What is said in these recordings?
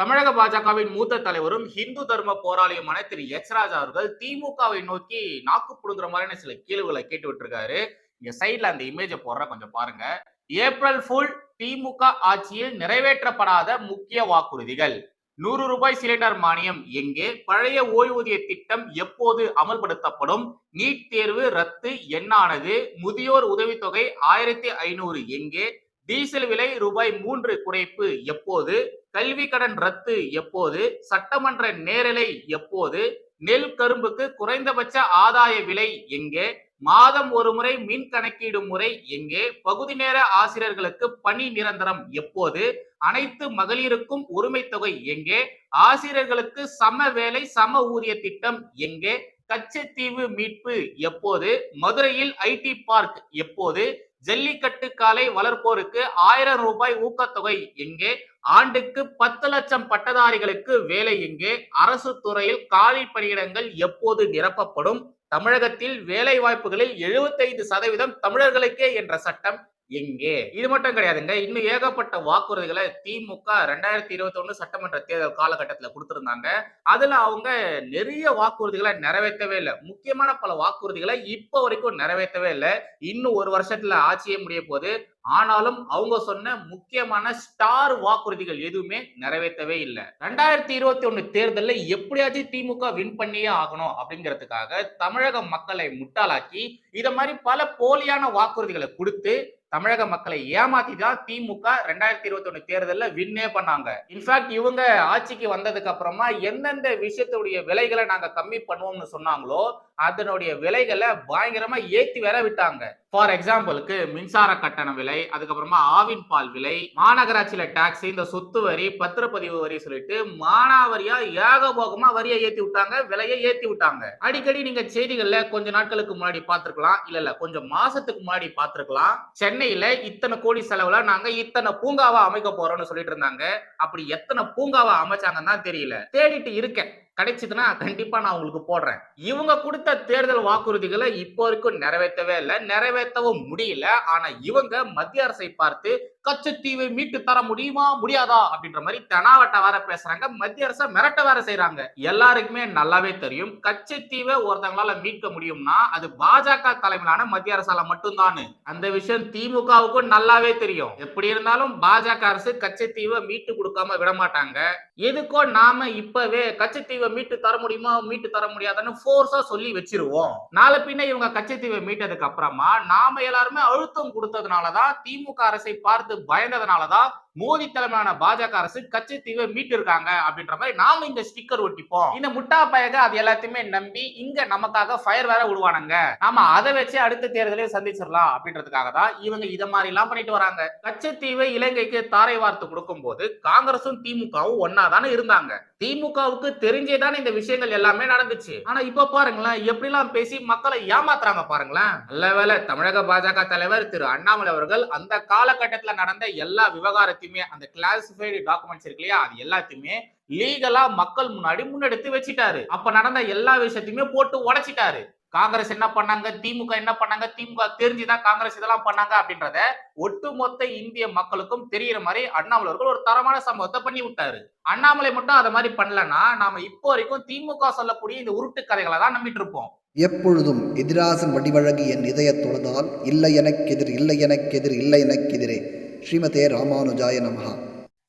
தமிழக பாஜகவின் மூத்த தலைவரும் ஹிந்து தர்ம போராளியுமான திரு எச் ராஜா அவர்கள் திமுகவை நோக்கி நாக்கு புடுங்குற மாதிரியான சில கேள்விகளை கேட்டு விட்டுருக்காரு. இங்க சைட்ல அந்த இமேஜை போடுற கொஞ்சம் பாருங்க. ஏப்ரல் ஃபுல் திமுக ஆட்சியில் நிறைவேற்றப்படாத முக்கிய வாக்குறுதிகள். நூறு ரூபாய் சிலிண்டர் மானியம் எங்கே? பழைய ஓய்வூதிய திட்டம் எப்போது அமல்படுத்தப்படும்? நீட் தேர்வு ரத்து என்னானது? முதியோர் உதவித்தொகை ஆயிரத்தி ஐநூறு எங்கே? டீசல் விலை ரூபாய் மூன்று குறைப்பு எப்போது? கல்வி கடன் ரத்து எப்போது? சட்டமன்ற நேரலை எப்போது? நெல் கரும்புக்கு குறைந்தபட்ச ஆதாய விலை எங்கே? மாதம் ஒரு முறை மின் கணக்கீடு முறை எங்கே? பகுதி நேர ஆசிரியர்களுக்கு பணி நிரந்தரம் எப்போது? அனைத்து மகளிருக்கும் உரிமை தொகை எங்கே? ஆசிரியர்களுக்கு சம வேலை சம ஊதிய திட்டம் எங்கே? கச்சத்தீவு மீட்பு எப்போது? மதுரையில் ஐடி பார்க் எப்போது? ஜல்லிக்கட்டு காலை வளர்ப்போருக்கு ஆயிரம் ரூபாய் ஊக்கத்தொகை. எங்கே? ஆண்டுக்கு பத்து லட்சம் பட்டதாரிகளுக்கு வேலை எங்கே? அரசு துறையில் காலி பணியிடங்கள் எப்போது நிரப்பப்படும்? தமிழகத்தில் வேலை வாய்ப்புகளில் எழுபத்தைந்து சதவீதம் தமிழர்களுக்கே என்ற சட்டம். எங்கே இது மட்டும் கிடையாதுங்க. இன்னும் ஏகப்பட்ட வாக்குறுதிகளை திமுக ரெண்டாயிரத்தி இருபத்தி ஒண்ணு சட்டமன்ற தேர்தல் காலகட்டத்தில் கொடுத்திருந்தாங்க. அதுல அவங்க நிறைய வாக்குறுதிகளை நிறைவேற்றவே இல்லை. முக்கியமான பல வாக்குறுதிகளை இப்போ வரைக்கும் நிறைவேற்றவே இல்லை. இன்னும் ஒரு வருஷத்துல ஆட்சியே முடிய போகுது. ஆனாலும் அவங்க சொன்ன முக்கியமான ஸ்டார் வாக்குறுதிகள் எதுவுமே நிறைவேற்றவே இல்லை. ரெண்டாயிரத்தி இருபத்தி ஒண்ணு தேர்தலில் எப்படியாச்சும் திமுக வின் பண்ணியே ஆகணும் அப்படிங்கிறதுக்காக தமிழக மக்களை முட்டாளாக்கி இத மாதிரி பல போலியான வாக்குறுதிகளை கொடுத்து தமிழக மக்களை ஏமாத்தி தான் திமுக ரெண்டாயிரத்தி இருபத்தி ஒண்ணு தேர்தலில் வின்னே பண்ணாங்க. இன்ஃபேக்ட் இவங்க ஆட்சிக்கு வந்ததுக்கு அப்புறமா எந்தெந்த விஷயத்துடைய விலைகளை நாங்க கம்மி பண்ணுவோம்னு சொன்னாங்களோ அதனுடைய விலைகளை பயங்கரமா ஏத்தி வர விட்டாங்க. ஃபார் எக்ஸாம்பிளுக்கு மின்சார கட்டண விலை அதுக்கப்புறமா ஆவின் பால் விலை மாநகராட்சியில டாக்ஸ் இந்த சொத்து வரி பத்திரப்பதிவு வரி சொல்லிட்டு மானாவரியா ஏகபோகமா வரியை ஏத்தி விட்டாங்க விலையை ஏத்தி விட்டாங்க. அடிக்கடி நீங்க செய்திகள்ல கொஞ்ச நாட்களுக்கு முன்னாடி பார்த்திருக்கலாம் இல்ல இல்ல கொஞ்சம் மாசத்துக்கு முன்னாடி பார்த்திருக்கலாம். சென்னையில இத்தனை கோடி செலவுல நாங்க இத்தனை பூங்காவா அமைக்க போறோம்னு சொல்லிட்டு இருந்தாங்க. அப்படி எத்தனை பூங்காவா அமைச்சாங்கன்னு தான் தெரியல. தேடிட்டு இருக்கேன். கிடைச்சதுன்னா கண்டிப்பா நான் உங்களுக்கு போடுறேன். இவங்க கொடுத்த தேர்தல் வாக்குறுதிகளை இப்போ வரைக்கும் நிறைவேற்றவே இல்லை நிறைவேற்றவும் முடியல. ஆனா இவங்க மத்திய அரசை பார்த்து கச்சத்தீவை மீட்டு தர முடியுமா முடியாதா? அப்படின்ற மாதிரி தெனாவட்ட வேற பேசுறாங்க. மத்திய அரசை மிரட்ட வேற செய்யறாங்க எல்லாருக்குமே நல்லாவே தெரியும். கச்சத்தீவை ஒருத்தவங்களால மீட்க முடியும்னா அது பாஜக தலைமையிலான மத்திய அரசால மட்டும்தான் அந்த விஷயம் திமுகவுக்கும் நல்லாவே தெரியும். எப்படி இருந்தாலும் பாஜக அரசு கச்சத்தீவை மீட்டு கொடுக்காம விட மாட்டாங்க. எதுக்கோ நாம இப்பவே கச்சத்தீவை மீட்டு தர முடியுமா மீட்டு தர முடியாதுன்னு போர்ஸா சொல்லி வச்சிருவோம். நாளை பின்ன இவங்க கச்சத்தீவை மீட்டதுக்கு அப்புறமா நாம எல்லாருமே அழுத்தம் கொடுத்ததுனாலதான் திமுக அரசை பார்த்து பயந்ததுனாலதான் மோடி தலைமையிலான பாஜக அரசு கச்சத்தீவை மீட்டு இருக்காங்க அப்படின்ற மாதிரி நாம இந்த ஸ்டிக்கர் ஒட்டிப்போம். இந்த முட்டா பயக அது எல்லாத்தையுமே நம்பி இங்க நமக்காக ஃபயர் வேற விடுவானுங்க நாம அதை வச்சு அடுத்த தேர்தலையும் சந்திச்சிடலாம் அப்படின்றதுக்காக தான் இவங்க இத மாதிரி எல்லாம் பண்ணிட்டு வராங்க. கச்சத்தீவை இலங்கைக்கு தாரை வார்த்து கொடுக்கும் போது காங்கிரசும் திமுகவும் ஒன்னா தானே இருந்தாங்க. திமுகவுக்கு தெரிஞ்சேதானே இந்த விஷயங்கள் எல்லாமே நடந்துச்சு. ஆனா இப்ப பாருங்களேன் எப்படிலாம் பேசி மக்களை ஏமாத்துறாங்க பாருங்களேன். நல்ல தமிழக பாஜக தலைவர் திரு அண்ணாமலை அவர்கள் அந்த காலகட்டத்துல நடந்த எல்லா விவகாரத்தையும் எல்லாத்தையுமே அந்த கிளாசிஃபைடு டாக்குமெண்ட்ஸ் இருக்கு இல்லையா அது எல்லாத்தையுமே லீகலா மக்கள் முன்னாடி முன்னெடுத்து வச்சிட்டாரு. அப்ப நடந்த எல்லா விஷயத்தையுமே போட்டு உடைச்சிட்டாரு. காங்கிரஸ் என்ன பண்ணாங்க? திமுக என்ன பண்ணாங்க? திமுக தெரிஞ்சுதான் காங்கிரஸ் இதெல்லாம் பண்ணாங்க அப்படின்றத ஒட்டுமொத்த இந்திய மக்களுக்கும் தெரியற மாதிரி அண்ணாமலை அவர்கள் ஒரு தரமான சம்பவத்தை பண்ணி விட்டாரு. அண்ணாமலை மட்டும் அதை மாதிரி பண்ணலன்னா நாம இப்போ வரைக்கும் திமுக சொல்லக்கூடிய இந்த உருட்டு கதைகளை தான் நம்பிட்டு இருப்போம். எப்பொழுதும் எதிராசன் வடிவழகு என் இதயத் தொழுதால் இல்லை எனக்கெதிர் இல்லை எனக்கெதிர் இல்லை எனக்கெதிரே ஸ்ரீமதே ராமானுஜாய நமஹா.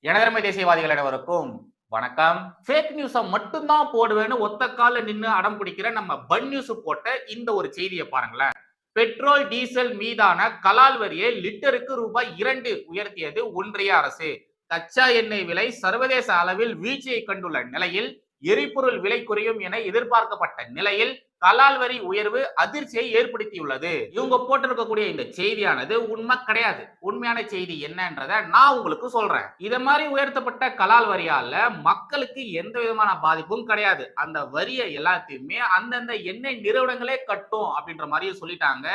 எனதர்மை தேசியவாதிகள் அனைவருக்கும் வணக்கம். ஃபேக் நியூஸை மட்டும்தான் போடுவேன்னு ஒத்த கால நின்று அடம் பிடிக்கிற நம்ம பன் நியூஸ் போட்ட இந்த ஒரு செய்தியை பாருங்களேன். பெட்ரோல் டீசல் மீதான கலால் வரியை லிட்டருக்கு ரூபாய் இரண்டு உயர்த்தியது ஒன்றிய அரசு. கச்சா எண்ணெய் விலை சர்வதேச அளவில் வீழ்ச்சியை கண்டுள்ள நிலையில் எரிபொருள் விலை குறையும் என எதிர்பார்க்கப்பட்ட நிலையில் கலால் வரி உயர்வு அதிர்ச்சியை ஏற்படுத்தியுள்ளது. இவங்க போட்டிருக்கக்கூடிய இந்த செய்தியானது உண்மை கிடையாது உண்மையான செய்தி என்னன்றத நான் உங்களுக்கு சொல்றேன். இத மாதிரி உயர்த்தப்பட்ட கலால் வரியால மக்களுக்கு எந்த விதமான பாதிப்பும் கிடையாது. அந்த வரியை எல்லாத்தையுமே அந்தந்த எண்ணெய் நிறுவனங்களே கட்டும் அப்படின்ற மாதிரியும் சொல்லிட்டாங்க.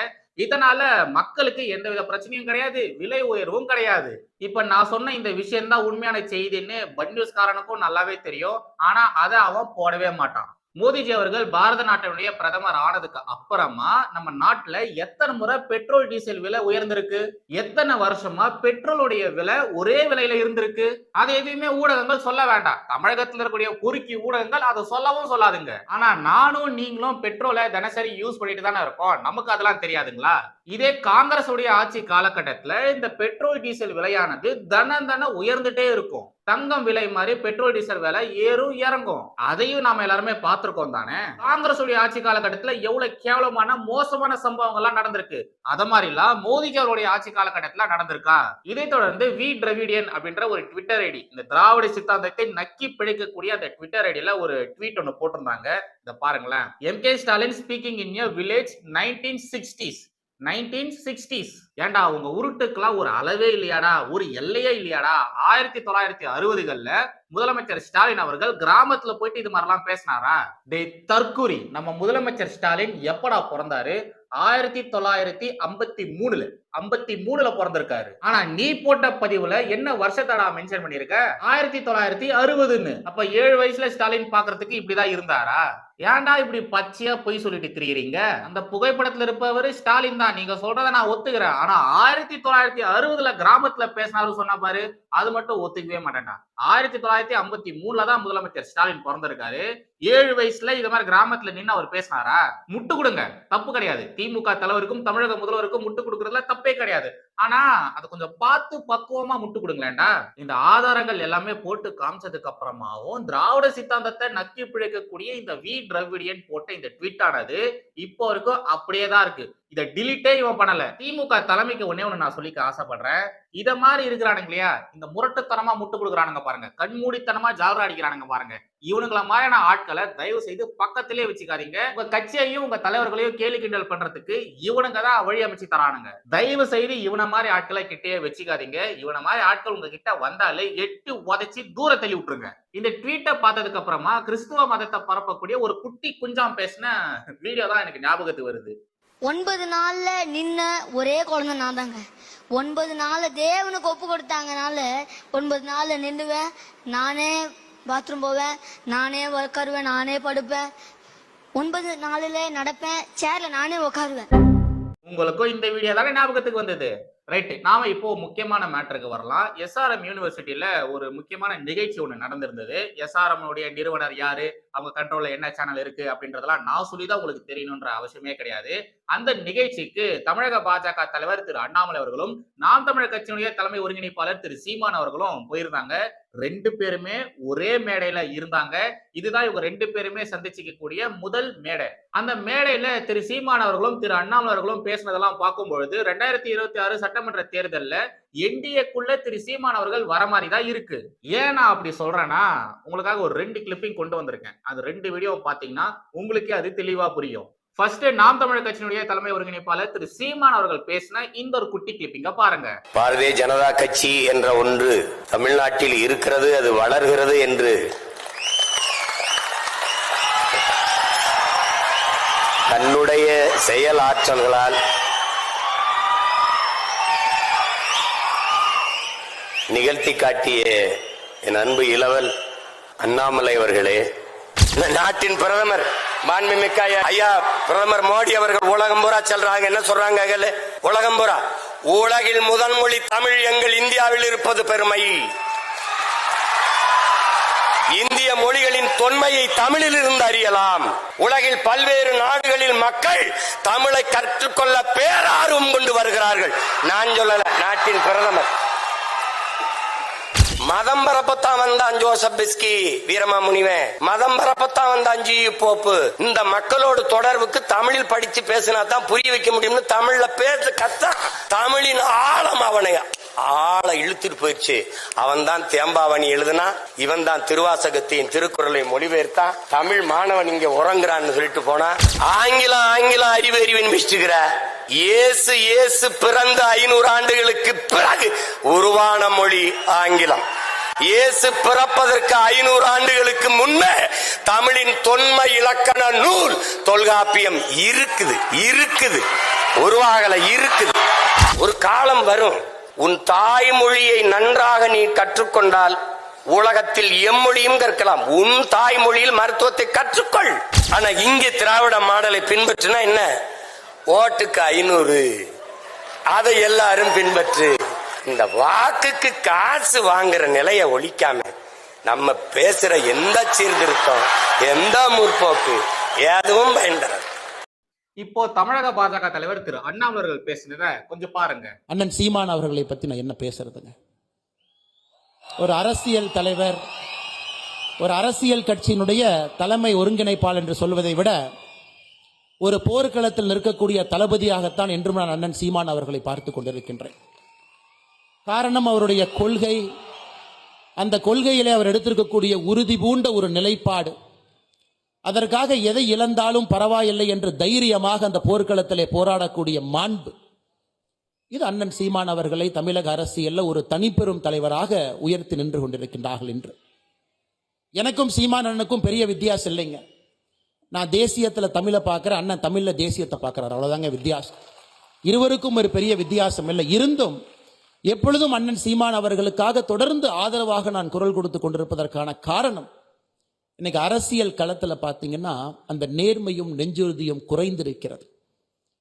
இதனால மக்களுக்கு எந்தவித பிரச்சனையும் கிடையாது. விலை உயர்வும் கிடையாது. இப்ப நான் சொன்ன இந்த விஷயம் தான் உண்மையான செய்தின்னு பன் நியூஸ்காரனுக்கும் நல்லாவே தெரியும். ஆனா அதை அவன் போடவே மாட்டான். மோடிஜி அவர்கள் பாரத நாட்டினுடைய பிரதமர் ஆனதுக்கு அப்புறமா நம்ம நாட்டுல எத்தனை முறை பெட்ரோல் டீசல் விலை உயர்ந்திருக்கு? எத்தனை வருஷமா பெட்ரோலுடைய விலை ஒரே விலையில இருந்திருக்கு? அது எதுவுமே ஊடகங்கள் சொல்ல வேண்டாம். தமிழகத்தில் இருக்கக்கூடிய குறுக்கி ஊடகங்கள் அதை சொல்லவும் சொல்லாதுங்க. ஆனா நானும் நீங்களும் பெட்ரோலை தினசரி யூஸ் பண்ணிட்டு தானே இருக்கோம். நமக்கு அதெல்லாம் தெரியாதுங்களா? இதே காங்கிரஸ் உடைய ஆட்சி காலகட்டத்துல இந்த பெட்ரோல் டீசல் விலையானது தன தன உயர்ந்துட்டே இருக்கும். தங்கம் விலை மாதிரி பெட்ரோல் டீசல் விலை ஏறும் இறங்கும். அதையும் நாம எல்லாருமே பார்த்திருக்கோம் தானே? காங்கிரஸ் உடைய ஆட்சி காலகட்டத்துல எவ்வளவு கேவலமான மோசமான சம்பவங்கள்லாம் நடந்திருக்கு. அத மாதிரி எல்லாம் மோடிஜி அவருடைய ஆட்சி காலகட்டத்துல நடந்திருக்கா? இதை தொடர்ந்து வி. டிரவிடியன் அப்படின்ற ஒரு ட்விட்டர் ஐடி இந்த திராவிட சித்தாந்தத்தை நக்கி பிழைக்கக்கூடிய அந்த ட்விட்டர் ஐடியில ஒரு ட்வீட் ஒன்று போட்டிருந்தாங்க. இதை பாருங்களேன். M K Stalin speaking in a village nineteen sixties nineteen sixties ஏன்டா உங்க உருட்டுக்கெல்லாம் ஒரு அளவே இல்லையாடா ஒரு எல்லையே இல்லையாடா. ஆயிரத்தி தொள்ளாயிரத்தி அறுபதுகள்ல முதலமைச்சர் ஸ்டாலின் அவர்கள் கிராமத்துல போயிட்டு இது மாதிரிலாம் பேசினாரா? டே தற்கூரி. நம்ம முதலமைச்சர் ஸ்டாலின் எப்படா பிறந்தாரு? ஆயிரத்தி தொள்ளாயிரத்தி ஐம்பத்தி மூணுல. ஐம்பத்தி மூணுல பிறந்திருக்காரு. ஆனா நீ போட்ட பதிவுல என்ன வருஷத்தடா மென்ஷன் பண்ணிருக்க? ஆயிரத்தி தொள்ளாயிரத்தி அறுபதுன்னு. அப்ப ஏழு வயசுல ஸ்டாலின் பாக்குறதுக்கு இப்படிதான் இருந்தாரா? ஏன்டா இப்படி பச்சையா பொய் சொல்லிட்டு திரியுறீங்க? அந்த புகைப்படத்துல இருப்பவர் ஸ்டாலின் தான். நீங்க சொல்றத நான் ஒத்துக்கிறேன். ஆனா ஆயிரத்தி தொள்ளாயிரத்தி அறுபதுல கிராமத்துல பேசினாரு சொன்னா பாரு அது மட்டும் ஒத்துக்கவே மாட்டேன்டா. ஆயிரத்தி தொள்ளாயிரத்தி ஐம்பத்தி மூணுல தான் முதலமைச்சர் ஸ்டாலின் பிறந்திருக்காரு. ஏழு வயசுல இது மாதிரி கிராமத்துல நின்று அவர் பேசினாரா? முட்டு கொடுங்க. தப்பு கிடையாது. திமுக தலைவருக்கும் தமிழக முதல்வருக்கும் முட்டு கொடுக்கறதுல தப்பு கிடையாது. ஆனா அதை கொஞ்சம் பார்த்து பக்குவமா முட்டு கொடுங்களேன்டா. இந்த ஆதாரங்கள் எல்லாமே போட்டு காமிச்சதுக்கு அப்புறமாவும் திராவிட சித்தாந்தத்தை நக்கி பிழைக்கக்கூடிய இந்த வி. டிரவிடியன் போட்ட இந்த ட்வீட் ஆனது இப்போ வரைக்கும் அப்படியே தான் இருக்கு. இதை டிலீட்டே இவன் பண்ணல. திமுக தலைமைக்கு ஒன்னே ஒண்ணு நான் சொல்லிக்க ஆசைப்படுறேன். இத மாதிரி இருக்கிறானுங்க இல்லையா? இந்த முரட்டுத்தனமா முட்டு கொடுக்குறானுங்க பாருங்க. கண்மூடித்தனமா ஜாலரா அடிக்கிறானுங்க பாருங்க. இவனுங்கள மாதிரியான ஆட்களை தயவு செய்து பக்கத்திலே வச்சுக்காதீங்க. உங்க கட்சியையும் உங்க தலைவர்களையும் கேலி கிண்டல் பண்றதுக்கு இவனுங்க தான் வழி அமைச்சு தரானுங்க. தயவு செய்து இவனை மாதிரி ஆட்களை கிட்டே வச்சுக்காதீங்க. இவனை மாதிரி ஆட்கள் உங்க கிட்ட வந்தாலே எட்டு உதைச்சி தூர தள்ளி விட்டுருங்க. இந்த ட்வீட்டை பார்த்ததுக்கு அப்புறமா கிறிஸ்துவ மதத்தை பரப்பக்கூடிய ஒரு குட்டி குஞ்சாம் பேசின வீடியோ தான் எனக்கு ஞாபகத்துக்கு வருது. ஒன்பது நாள்ல நின்ன ஒரே குழந்தை நான் தாங்க ஒன்பது நாள்ல தேவனுக்கு ஒப்பு கொடுத்தாங்கனால ஒன்பது நாள்ல நின்றுவேன் நானே பாத்ரூம் போவேன். நானே உட்காருவேன் நானே படுப்பேன். ஒன்பது நாளில் நடப்பேன். சேர்ல நானே உட்காருவேன் உங்களுக்கும் இந்த வீடியோ தானே ஞாபகத்துக்கு வந்தது. ரைட்டு நாம இப்போ முக்கியமான மேட்டருக்கு வரலாம். எஸ்ஆர்எம் யூனிவர்சிட்டியில ஒரு முக்கியமான நிகழ்ச்சி ஒன்று நடந்திருந்தது. எஸ்ஆர்எம் உடைய நிறுவனர் யாரு? அவங்க கண்ட்ரோல்ல என்ன சேனல் இருக்கு? அப்படின்றதெல்லாம் நான் சொல்லி தான் உங்களுக்கு தெரியணுன்ற அவசியமே கிடையாது. அந்த நிகழ்ச்சிக்கு தமிழக பாஜக தலைவர் திரு அண்ணாமலை அவர்களும் நாம் தமிழர் கட்சியினுடைய தலைமை ஒருங்கிணைப்பாளர் திரு சீமான் அவர்களும் போயிருந்தாங்க. ரெண்டு பேருமே ஒரே மேடையில இருந்தாங்க. இதுதான் இவங்க ரெண்டு பேருமே சந்திச்சிக்கக்கூடிய முதல் மேடை. அந்த மேடையில திரு சீமான் அவர்களும் திரு அண்ணாமலை அவர்களும் பேசினதெல்லாம் பார்க்கும் பொழுது ரெண்டாயிரத்தி இருபத்தி ஆறு சட்டமன்ற தேர்தலில் என்டிஏக்குள்ள திரு சீமான் அவர்கள் வர மாதிரி தான் இருக்கு. ஏன் நான் அப்படி சொல்றேன்னா உங்களுக்காக ஒரு ரெண்டு கிளிப்பிங் கொண்டு வந்திருக்கேன். அது ரெண்டு வீடியோ பாத்தீங்கன்னா உங்களுக்கே அது தெளிவா புரியும். ஃபர்ஸ்ட் நாம் தமிழர் கட்சியினுடைய தலைமை ஒருங்கிணைப்பாளர் திரு சீமான் அவர்கள் பேசின இந்த ஒரு குட்டி கிளிப்பிங்க பாருங்க. பாரதிய ஜனதா கட்சி என்ற ஒன்று தமிழ்நாட்டில் இருக்கிறது அது வளர்கிறது என்று. தன்னுடைய செயல் ஆற்றல்களால் நிகழ்த்தி காட்டிய என் அன்பு இளவல் அண்ணாமலை அவர்களே இந்த நாட்டின் பிரதமர். மாண்புமிக்க ஐயா- பிரதமர் மோடி அவர்கள் உலகம் பூரா செல்றாங்க. என்ன சொல்றாங்க உலகம் பூரா. உலகில் முதல் மொழி தமிழ் எங்கள் இந்தியாவில் இருப்பது பெருமை. இந்திய மொழிகளின் தொன்மையை தமிழில் இருந்து அறியலாம். உலகில் பல்வேறு நாடுகளில் மக்கள் தமிழை கற்றுக்கொள்ள பேரார்வம் கொண்டு வருகிறார்கள். நான் சொல்லல நாட்டின் பிரதமர். மதம் பரப்பத்தான் வந்தான் ஜோசப் பிஸ்கி வீரமா முனிவன் மதம் பரப்பத்தான் வந்தான் ஜி போப்பு. இந்த மக்களோடு தொடர்புக்கு தமிழில் படிச்சு பேசினா தான் புரிய வைக்க முடியும்னு தமிழ்ல பேச கத்தா. தமிழின் ஆழம் அவனை ஆள இழுத்துட்டு போயிடுச்சு. அவன் தான் தேம்பாவணி எழுதுனா இவன் தான் திருவாசகத்தையும் திருக்குறளை மொழிபெயர்த்தான் தமிழ் மாணவன் இங்க உறங்குறான்னு சொல்லிட்டு போனா ஆங்கிலம் ஆங்கிலம் அறிவு அறிவின் மிஸ்டுகிற இயேசு இயேசு பிறந்த ஐநூறு ஆண்டுகளுக்கு பிறகு உருவான மொழி ஆங்கிலம். இயேசு பிறப்பதற்கு ஐநூறு ஆண்டுகளுக்கு முன்னே தமிழின் தொன்மை இலக்கண நூல் தொல்காப்பியம் இருக்குது இருக்குது உருவாகல இருக்குது. ஒரு காலம் வரும் உன் தாய்மொழியை நன்றாக நீ கற்றுக்கொண்டால் உலகத்தில் எம்மொழியும் கற்கலாம். உன் தாய்மொழியில் மருத்துவத்தை கற்றுக்கொள். ஆனா இங்கே திராவிட மாடலை பின்பற்றினா என்ன? ஓட்டுக்கு ஐநூறு. அதை எல்லாரும் பின்பற்று. இந்த வாக்குக்கு காசு வாங்குற நிலைய ஒழிக்காம நம்ம பேசுற எந்த சீர்திருத்தம் எந்த முற்போக்கு எதுவும் பயன் தராது இப்போ தமிழக பாஜக தலைவர் திரு அண்ணாமலை அவர்கள் பேசினதை கொஞ்சம் பாருங்க. அண்ணன் சீமான் அவர்களை பற்றி நான் என்ன பேசுறதுங்க? ஒரு அரசியல் தலைவர் ஒரு அரசியல் கட்சியினுடைய தலைமை ஒருங்கிணைப்பாளர் என்று சொல்வதை விட ஒரு போர்க்களத்தில் நிற்கக்கூடிய தளபதியாகத்தான் என்றும் நான் அண்ணன் சீமான் அவர்களை பார்த்து கொண்டிருக்கின்றேன். காரணம் அவருடைய கொள்கை அந்த கொள்கையிலே அவர் எடுத்திருக்கக்கூடிய உறுதி பூண்ட ஒரு நிலைப்பாடு. அதற்காக எதை இழந்தாலும் பரவாயில்லை என்று தைரியமாக அந்த போர்க்களத்திலே போராடக்கூடிய மாண்பு. இது அண்ணன் சீமான் அவர்களை தமிழக அரசியலில் ஒரு தனிப்பெரும் தலைவராக உயர்த்தி நின்று கொண்டிருக்கின்றார்கள் என்று எனக்கும் சீமான் அண்ணனுக்கும் பெரிய வித்தியாசம் இல்லைங்க. நான் தேசியத்தில் தமிழை பார்க்குறேன் அண்ணன் தமிழில் தேசியத்தை பார்க்குறாரு. அவ்வளோதாங்க வித்தியாசம். இருவருக்கும் ஒரு பெரிய வித்தியாசம் இல்லை. இருந்தும் எப்பொழுதும் அண்ணன் சீமான் அவர்களுக்காக தொடர்ந்து ஆதரவாக நான் குரல் கொடுத்து கொண்டிருப்பதற்கான காரணம் இன்னைக்கு அரசியல் களத்தில் பார்த்தீங்கன்னா அந்த நேர்மையும் நெஞ்சுறுதியும் குறைந்திருக்கிறது.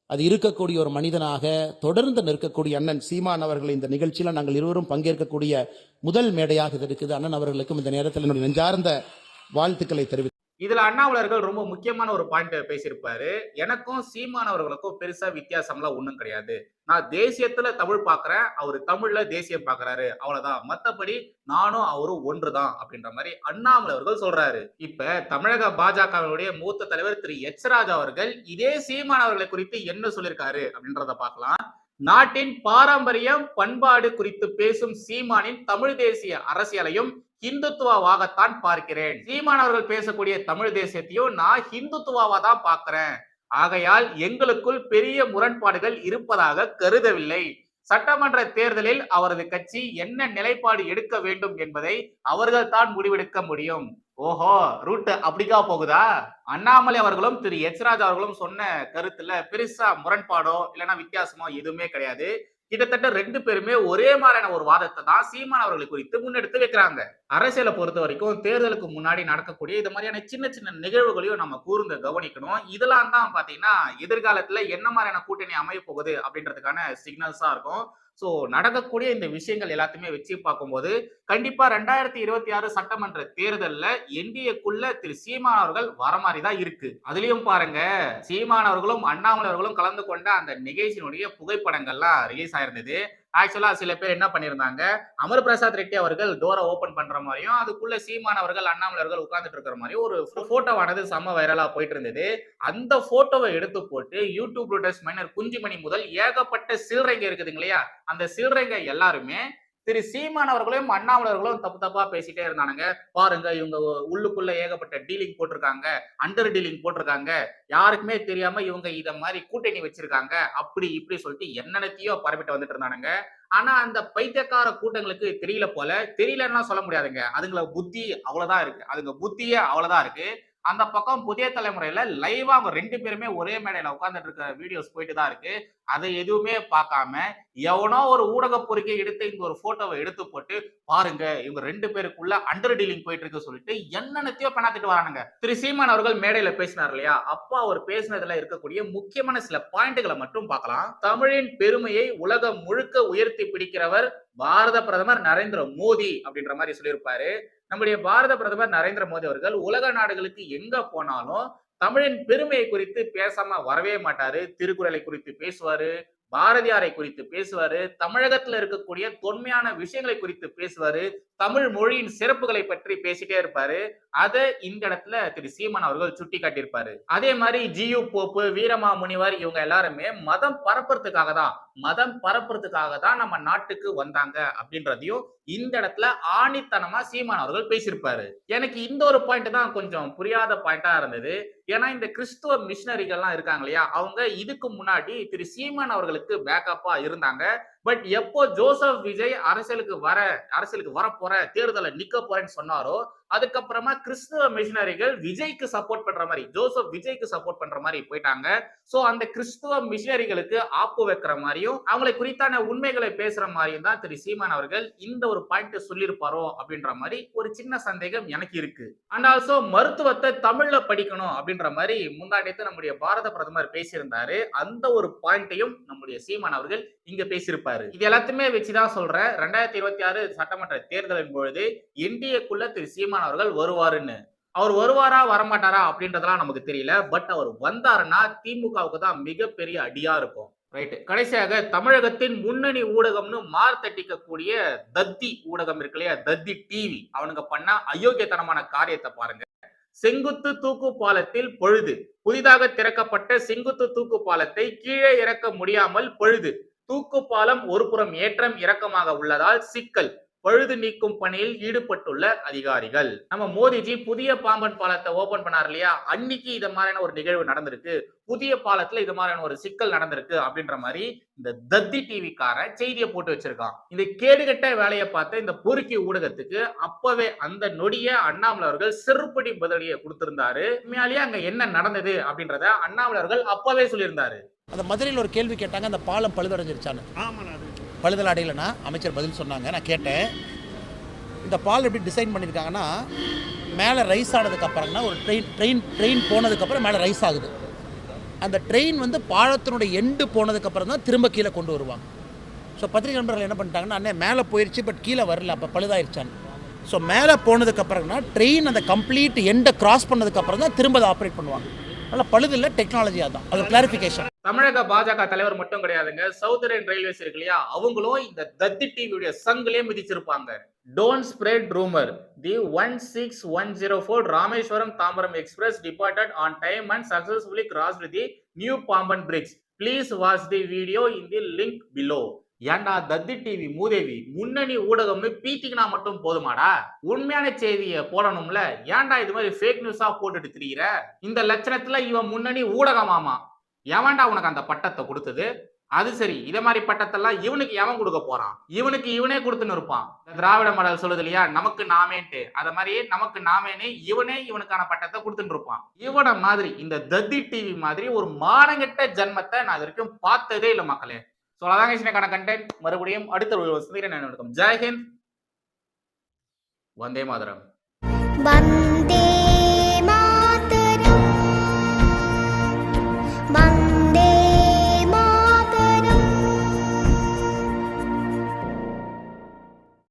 அது இருக்கக்கூடிய ஒரு மனிதனாக தொடர்ந்து நிற்கக்கூடிய அண்ணன் சீமான் அவர்கள் இந்த நிகழ்ச்சியில் நாங்கள் இருவரும் பங்கேற்கக்கூடிய முதல் மேடையாக இது இருக்குது. அண்ணன் அவர்களுக்கும் இந்த நேரத்தில் என்னுடைய நெஞ்சார்ந்த வாழ்த்துக்களை தெரிவித்து இதுல அண்ணாமலர்கள் ரொம்ப முக்கியமான ஒரு பாயிண்ட் பேசியிருப்பாரு. எனக்கும் சீமானவர்களுக்கும் பெருசா வித்தியாசம்லாம் ஒண்ணும் கிடையாது. நான் தேசியத்துல தமிழ் பாக்குறேன் அவரு தமிழ்ல தேசியம் பாக்குறாரு. அவ்வளவுதான். மத்தபடி நானும் அவரும் ஒன்றுதான் அப்படின்ற மாதிரி அண்ணாமலை அவர்கள் சொல்றாரு. இப்ப தமிழக பாஜகவினுடைய மூத்த தலைவர் திரு எச் ராஜா அவர்கள் இதே சீமான் அவர்களை குறித்து என்ன சொல்லியிருக்காரு அப்படின்றத பார்க்கலாம். நாட்டின் பாரம்பரியம் பண்பாடு குறித்து பேசும் சீமானின் தமிழ் தேசிய அரசியலையும் ஹிந்துத்துவாவாகத்தான் பார்க்கிறேன். சீமான் அவர்கள் பேசக்கூடிய தமிழ் தேசியத்தையும் நான் ஹிந்துத்துவாவா தான் பார்க்கிறேன். ஆகையால் எங்களுக்குள் பெரிய முரண்பாடுகள் இருப்பதாக கருதவில்லை. சட்டமன்ற தேர்தலில் அவரது கட்சி என்ன நிலைப்பாடு எடுக்க வேண்டும் என்பதை அவர்கள் தான் முடிவெடுக்க முடியும். ஓஹோ ரூட் அப்படிக்கா போகுதா? அண்ணாமலை அவர்களும் திரு எச் ராஜா அவர்களும் சொன்ன கருத்துல பெருசா முரண்பாடோ இல்லைன்னா வித்தியாசமோ எதுவுமே கிடையாது. கிட்டத்தட்ட ரெண்டு பேருமே ஒரே மாதிரியான ஒரு வாதத்தை தான் சீமான் அவர்களை குறித்து முன்னெடுத்து வைக்கிறாங்க. அரசியலை பொறுத்த வரைக்கும் தேர்தலுக்கு முன்னாடி நடக்கக்கூடிய இது மாதிரியான சின்ன சின்ன நிகழ்வுகளையும் நம்ம கூர்ந்து கவனிக்கணும். இதெல்லாம் தான் பாத்தீங்கன்னா எதிர்காலத்துல என்ன மாதிரியான கூட்டணி அமைய போகுது அப்படின்றதுக்கான சிக்னல்ஸா இருக்கும். சோ நடக்கக்கூடிய இந்த விஷயங்கள் எல்லாத்தையுமே வச்சு பார்க்கும்போது கண்டிப்பா ரெண்டாயிரத்தி இருபத்தி ஆறு சட்டமன்ற தேர்தலில் என்டிஏக்குள்ள திரு சீமான் அவர்கள் வர மாதிரி தான் இருக்கு. அதுலயும் பாருங்க சீமான் அவர்களும் அண்ணாமலை அவர்களும் கலந்து கொண்ட அந்த நிகழ்ச்சியினுடைய புகைப்படங்கள்லாம் ரிலீஸ் ஆயிருந்தது. ஆக்சுவலா சில பேர் என்ன பண்ணியிருந்தாங்க அமர் பிரசாத் ரெட்டி அவர்கள் டோரை ஓபன் பண்ற மாதிரியும் அதுக்குள்ள சீமான் அவர்கள் அண்ணாமலை அவர்கள் உட்கார்ந்துட்டு இருக்கிற மாதிரியும் ஒரு போட்டோவானது செம்ம வைரலா போயிட்டு இருந்தது. அந்த போட்டோவை எடுத்து போட்டு யூடியூப் மைனர் குஞ்சுமணி முதல் ஏகப்பட்ட சில்றைங்க இருக்குதுங்க இல்லையா அந்த சில்லறைங்க எல்லாருமே திரு சீமான் அவர்களையும் அண்ணாமலை அவர்களும் தப்பு தப்பா பேசிட்டே இருந்தானுங்க. பாருங்க இவங்க உள்ளுக்குள்ள ஏகப்பட்ட டீலிங் போட்டிருக்காங்க அண்டர் டீலிங் போட்டிருக்காங்க. யாருக்குமே தெரியாம இவங்க இத மாதிரி கூட்டணி வச்சிருக்காங்க. அப்படி இப்படி சொல்லிட்டு என்னென்னத்தையோ பரப்பிட்டு வந்துட்டு இருந்தானுங்க. ஆனா அந்த பைத்தியக்கார கூட்டங்களுக்கு தெரியல போல. தெரியலன்னா சொல்ல முடியாதுங்க. அதுங்கள புத்தி அவ்வளவுதான் இருக்கு. அதுங்க புத்தியே அவ்வளவுதான் இருக்கு. அந்த பக்கம் புதிய தலைமுறையில லைவா அவங்க ரெண்டு பேருமே ஒரே மேடையில உட்காந்துட்டு இருக்கிற வீடியோஸ் போயிட்டு தான் இருக்கு. அதை எதுவுமே பார்க்காம எவனோ ஒரு ஊடக பொறுக்கை எடுத்து இந்த ஒரு போட்டோவை எடுத்து போட்டு பாருங்க இவங்க ரெண்டு பேருக்குள்ள அண்டர் டீலிங் போயிட்டு இருக்கு சொல்லிட்டு என்னென்னத்தையோ பண்ணாத்திட்டு வரானுங்க. திரு சீமான் அவர்கள் மேடையில பேசினார் இல்லையா? அப்பா அவர் பேசினதுல இருக்கக்கூடிய முக்கியமான சில பாயிண்ட்களை மட்டும் பார்க்கலாம். தமிழின் பெருமையை உலகம் முழுக்க உயர்த்தி பிடிக்கிறவர் பாரத பிரதமர் நரேந்திர மோடி அப்படின்ற மாதிரி சொல்லியிருப்பாரு. நம்முடைய பாரத பிரதமர் நரேந்திர மோடி அவர்கள் உலக நாடுகளுக்கு எங்க போனாலும் தமிழின் பெருமையை குறித்து பேசாம வரவே மாட்டாரு. திருக்குறளை குறித்து பேசுவாரு பாரதியாரை குறித்து பேசுவாரு தமிழகத்துல இருக்கக்கூடிய தொன்மையான விஷயங்களை குறித்து பேசுவாரு தமிழ் மொழியின் சிறப்புகளை பற்றி பேசிட்டே இருப்பாரு. அதை இந்த இடத்துல திரு சீமன் அவர்கள் சுட்டி காட்டியிருப்பாரு அதே மாதிரி ஜியு போப்பு வீரமா முனிவர் இவங்க எல்லாருமே மதம் பரப்புறதுக்காக தான் மதம் பரப்புறதுக்காக தான் நம்ம நாட்டுக்கு வந்தாங்க அப்படின்றதையும் இந்த இடத்துல ஆணித்தனமா சீமான் அவர்கள் பேசியிருப்பாரு. எனக்கு இந்த ஒரு பாயிண்ட் தான் கொஞ்சம் புரியாத பாயிண்டா இருந்தது. ஏன்னா இந்த கிறிஸ்துவ மிஷினரிகள்லாம் இருக்காங்க இல்லையா அவங்க இதுக்கு முன்னாடி திரு சீமான் அவர்களுக்கு பேக்கப்பா இருந்தாங்க. பட் எப்போ ஜோசப் விஜய் அரசியலுக்கு வர அரசியலுக்கு வர போற தேர்தலை நிக்க போறேன்னு சொன்னாரோ அதுக்கப்புறமா கிறிஸ்துவ மிஷினரிகள் விஜய்க்கு சப்போர்ட் பண்ற மாதிரி ஜோசப் விஜய்க்கு சப்போர்ட் பண்ற மாதிரி போயிட்டாங்க. சோ அந்த கிறிஸ்துவ மிஷினரிகளுக்கு ஆப்பு வைக்கிற மாதிரியும் அவங்களை குறித்தான உண்மைகளை பேசுற மாதிரியும் தான் திரு சீமான் அவர்கள் இந்த ஒரு பாயிண்ட் சொல்லியிருப்பாரோ அப்படின்ற மாதிரி ஒரு சின்ன சந்தேகம் எனக்கு இருக்கு. அண்ட் ஆல்சோ மருத்துவத்தை தமிழ்ல படிக்கணும் அப்படின்ற மாதிரி முந்தாடித்து நம்முடைய பாரத பிரதமர் பேசியிருந்தாரு. அந்த ஒரு பாயிண்ட்டையும் நம்முடைய சீமான் அவர்கள் இங்க பேசியிருப்பாரு. இது எல்லாத்தையுமே வச்சுதான் சொல்றேன். ரெண்டாயிரத்தி இருபத்தி ஆறு சட்டமன்ற தேர்தலின் பொழுது என்டிஏக்குள்ள திரு சீமான் அவர்கள் வருவாருன்னு. அவர் வருவாரா வரமாட்டாரா அப்படின்றதெல்லாம் நமக்கு தெரியல. பட் அவர் வந்தாருன்னா திமுகவுக்கு தான் மிகப்பெரிய அடியா இருக்கும். ரைட் கடைசியாக தமிழகத்தின் முன்னணி ஊடகம்னு மார்த்தட்டிக்கக்கூடிய தத்தி ஊடகம் இருக்கு இல்லையா? தத்தி டிவி அவனுங்க பண்ண அயோக்கியத்தனமான காரியத்தை பாருங்க. செங்குத்து தூக்கு பாலத்தில் பொழுது. புதிதாக திறக்கப்பட்ட செங்குத்து தூக்கு பாலத்தை கீழே இறக்க முடியாமல் பொழுது. தூக்கு பாலம் ஒரு புறம் ஏற்றம் இறக்கமாக உள்ளதால் சிக்கல். பழுது நீக்கும் பணியில் ஈடுபட்டுள்ள அதிகாரிகள். நம்ம மோடிஜி புதிய பாம்பன் பாலத்தை ஓபன் பண்ணார் இல்லையா? அன்னைக்கு இது மாதிரியான ஒரு நிகழ்வு நடந்திருக்கு. புதிய பாலத்துல இது மாதிரியான ஒரு சிக்கல் நடந்திருக்கு அப்படின்ற மாதிரி இந்த தத்தி டிவிக்கார செய்தியை போட்டு வச்சிருக்கான். இந்த கேடுகட்ட வேலையை பார்த்த இந்த பொறுக்கி ஊடகத்துக்கு அப்பவே அந்த நொடிய அண்ணாமலை அவர்கள் செருப்படி பதிலடியை கொடுத்திருந்தாரு. உண்மையாலேயே அங்க என்ன நடந்தது அப்படின்றத அண்ணாமலை அவர்கள் அப்பவே சொல்லியிருந்தாரு. அந்த மதுரையில் ஒரு கேள்வி கேட்டாங்க அந்த பாலம் பழுதடைஞ்சிருச்சான்னு. பழுதல் அடையலைன்னா அமைச்சர் பதில் சொன்னாங்க. நான் கேட்டேன். இந்த பால் எப்படி டிசைன் பண்ணியிருக்காங்கன்னா மேலே ரைஸ் ஆனதுக்கு அப்புறம்னா ஒரு ட்ரெயின் ட்ரெயின் ட்ரெயின் போனதுக்கப்புறம் மேலே ரைஸ் ஆகுது. அந்த ட்ரெயின் வந்து பாலத்தினுடைய எண்டு போனதுக்கப்புறம் தான் திரும்ப கீழே கொண்டு வருவாங்க. ஸோ பத்திரிகை நண்பர்கள் என்ன பண்ணிட்டாங்கன்னா அண்ணே மேலே போயிடுச்சு பட் கீழே வரல அப்போ பழுதாயிருச்சான்னு. ஸோ மேலே போனதுக்கப்புறம்னா ட்ரெயின் அந்த கம்ப்ளீட் எண்டை கிராஸ் பண்ணதுக்கப்புறம் தான் திரும்ப அதை ஆப்ரேட் பண்ணுவாங்க. ஆனால் பழுதில்லை டெக்னாலஜி அதான். அது கிளாரிஃபிகேஷன் தமிழக பாஜக தலைவர் மட்டும் கிடையாதுங்க சவுத்தரன் ரயில்வேஸ் இருக்கு இல்லையா? அவங்களும் இந்த தத்தி டிவியுடைய சங்கிலே மிதிச்சிருப்பாங்க. Don't spread rumour the one six one zero four Rameswaram Tambaram express departed on time and successfully cross the new Pamban bridge please watch the video in the link below ஏன்டா Thatti TV மூதேவி? முன்னணி ஊடகம்னு பீத்திக்கினா மட்டும் போதுமாடா? உண்மையான செய்தியை போடணும்ல. ஏன்டா இது மாதிரி fake நியூஸா போட்டுட்டு திரியிற? இந்த லட்சணத்துல இவன் முன்னணி ஊடகமாமா? எவன்டா உனக்கு அந்த பட்டத்தை கொடுத்தது? அது சரி இதே மாதிரி பட்டத்தெல்லாம் இவனுக்கு எவன் கொடுக்க போறான்? இவனுக்கு இவனே கொடுத்துன்னு இருப்பான். திராவிட மாடல் சொல்லுது இல்லையா? நமக்கு நாமேன்ட்டு. அத மாதிரியே நமக்கு நாமேனே இவனே இவனுக்கான பட்டத்தை கொடுத்துட்டு இருப்பான். இவன மாதிரி இந்த தத்தி டிவி மாதிரி ஒரு மானங்கெட்ட ஜென்மத்தை நான் இது வரைக்கும் பார்த்ததே இல்லை மக்களே. ஸோ அதான் இன்னைக்கான கண்டென்ட் மறுபடியும் அடுத்த ஒரு சந்திக்கிறேன் நான் ஜெய்ஹிந்த் வந்தே மாதரம்.